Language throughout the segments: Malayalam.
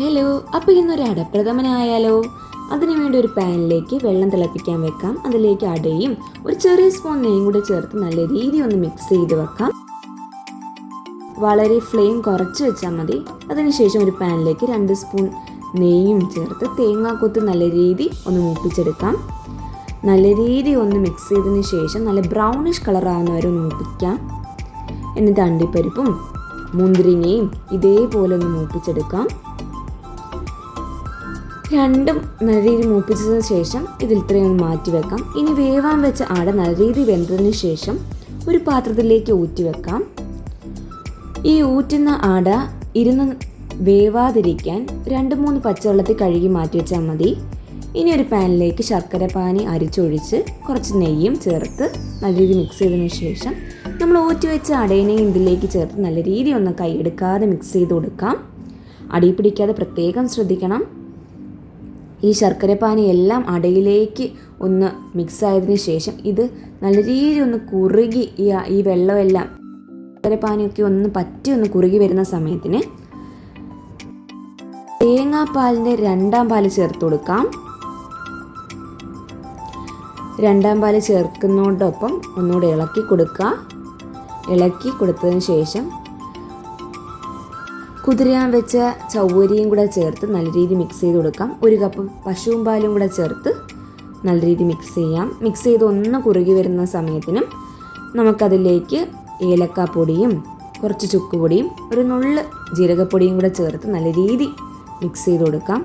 ഹലോ അപ്പോൾ ഇന്നൊരു അടപ്രഥമനായാലോ? അതിനുവേണ്ടി ഒരു പാനിലേക്ക് വെള്ളം തിളപ്പിക്കാൻ വെക്കാം. അതിലേക്ക് അടയും ഒരു ചെറിയ സ്പൂൺ നെയ്യും കൂടെ ചേർത്ത് നല്ല രീതി ഒന്ന് മിക്സ് ചെയ്ത് വെക്കാം. വളരെ ഫ്ലെയിം കുറച്ച് വെച്ചാൽ മതി. അതിനുശേഷം ഒരു പാനിലേക്ക് രണ്ട് സ്പൂൺ നെയ്യും ചേർത്ത് തേങ്ങാക്കൊത്ത് നല്ല രീതി ഒന്ന് മൂപ്പിച്ചെടുക്കാം. നല്ല രീതി ഒന്ന് മിക്സ് ചെയ്തതിന് ശേഷം നല്ല ബ്രൗണിഷ് കളർ വരെ ഒന്ന് മൂപ്പിക്കാം. എന്നിട്ട് അണ്ടിപ്പരിപ്പും മുന്തിരിങ്ങയും ഇതേപോലെ ഒന്ന് മൂപ്പിച്ചെടുക്കാം. രണ്ടും നല്ല രീതിയിൽ മൂപ്പിച്ചതിന് ശേഷം ഇതിൽ ഇത്രയും മാറ്റി വെക്കാം. ഇനി വേവാൻ വെച്ച അട നല്ല രീതിയിൽ വെന്തതിന് ശേഷം ഒരു പാത്രത്തിലേക്ക് ഊറ്റി വെക്കാം. ഈ ഊറ്റുന്ന അട ഇരുന്ന് വേവാതിരിക്കാൻ രണ്ട് മൂന്ന് പച്ചവെള്ളത്തിൽ കഴുകി മാറ്റി വെച്ചാൽ മതി. ഇനി ഒരു പാനിലേക്ക് ശർക്കര പാനി അരിച്ചൊഴിച്ച് കുറച്ച് നെയ്യും ചേർത്ത് നല്ല രീതിയിൽ മിക്സ് ചെയ്തതിന് ശേഷം നമ്മൾ ഊറ്റി വെച്ച അടയിനെയും ഇതിലേക്ക് ചേർത്ത് നല്ല രീതിയിൽ ഒന്ന് കൈയെടുക്കാതെ മിക്സ് ചെയ്ത് കൊടുക്കാം. അടി പിടിക്കാതെ പ്രത്യേകം ശ്രദ്ധിക്കണം. ഈ ശർക്കരപ്പാനി എല്ലാം അടയിലേക്ക് ഒന്ന് മിക്സ് ആയതിനു ശേഷം ഇത് നല്ല രീതിയിൽ ഒന്ന് കുറുകി ഈ ഈ വെള്ളമെല്ലാം ശർക്കരപ്പാനിയൊക്കെ ഒന്ന് പറ്റി ഒന്ന് കുറുകി വരുന്ന സമയത്തിന് തേങ്ങാപ്പാലിന്റെ രണ്ടാം പാൽ ചേർത്ത് കൊടുക്കാം. രണ്ടാം പാൽ ചേർക്കുന്നതോടൊപ്പം ഒന്നുകൂടെ ഇളക്കി കൊടുക്കുക. ഇളക്കി കൊടുത്തതിന് ശേഷം കുതിരാൻ വെച്ച ചവ്വരിയും കൂടെ ചേർത്ത് നല്ല രീതിയിൽ മിക്സ് ചെയ്ത് കൊടുക്കാം. ഒരു കപ്പ് പശുവും പാലും കൂടെ ചേർത്ത് നല്ല രീതിയിൽ മിക്സ് ചെയ്യാം. മിക്സ് ചെയ്ത് ഒന്ന് കുറുകി വരുന്ന സമയത്തിനും നമുക്കതിലേക്ക് ഏലക്കാപ്പൊടിയും കുറച്ച് ചുക്കുപൊടിയും ഒരു നുള്ള് ജീരകപ്പൊടിയും കൂടെ ചേർത്ത് നല്ല രീതി മിക്സ് ചെയ്ത് കൊടുക്കാം.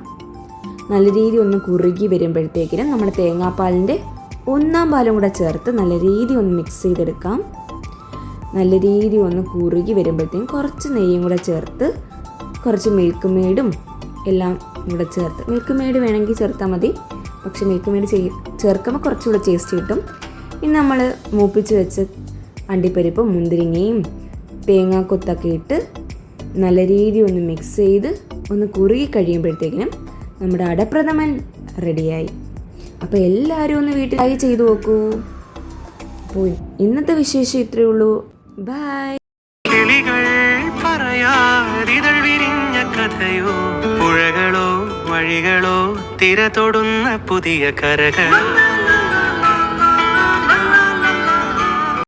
നല്ല രീതി ഒന്ന് കുറുകി വരുമ്പോഴത്തേക്കിനും നമ്മൾ തേങ്ങാപ്പാലിന്റെ ഒന്നാം പാലും കൂടെ ചേർത്ത് നല്ല രീതി ഒന്ന് മിക്സ് ചെയ്തെടുക്കാം. നല്ല രീതി ഒന്ന് കുറുകി വരുമ്പോഴത്തേക്കും കുറച്ച് നെയ്യും കൂടെ ചേർത്ത് കുറച്ച് മിൽക്ക് മെയ്ഡും എല്ലാം ഇവിടെ ചേർത്ത്. മിൽക്ക് മെയ്ഡ് വേണമെങ്കിൽ ചേർത്താൽ മതി. പക്ഷേ മിൽക്ക് മെയ്ഡ് ചെയ് ചേർക്കുമ്പോൾ കുറച്ചുകൂടെ ടേസ്റ്റ് കിട്ടും. ഇനി നമ്മൾ മൂപ്പിച്ച് വെച്ച് അണ്ടിപ്പരിപ്പും മുന്തിരിങ്ങയും തേങ്ങാക്കൊത്തൊക്കെ ഇട്ട് നല്ല രീതി ഒന്ന് മിക്സ് ചെയ്ത് ഒന്ന് കുറുകി കഴിയുമ്പോഴത്തേക്കിനും നമ്മുടെ അടപ്രഥമൻ റെഡിയായി അപ്പോൾ എല്ലാവരും ഒന്ന് വീട്ടിൽ ട്രൈ ചെയ്തു നോക്കൂ. അപ്പോൾ ഇന്നത്തെ വിശേഷം ഇത്രയേ ഉള്ളൂ. ബൈ കിളികൾ വഴികളോ തിര തൊടുന്ന പുതിയ കരകൾ.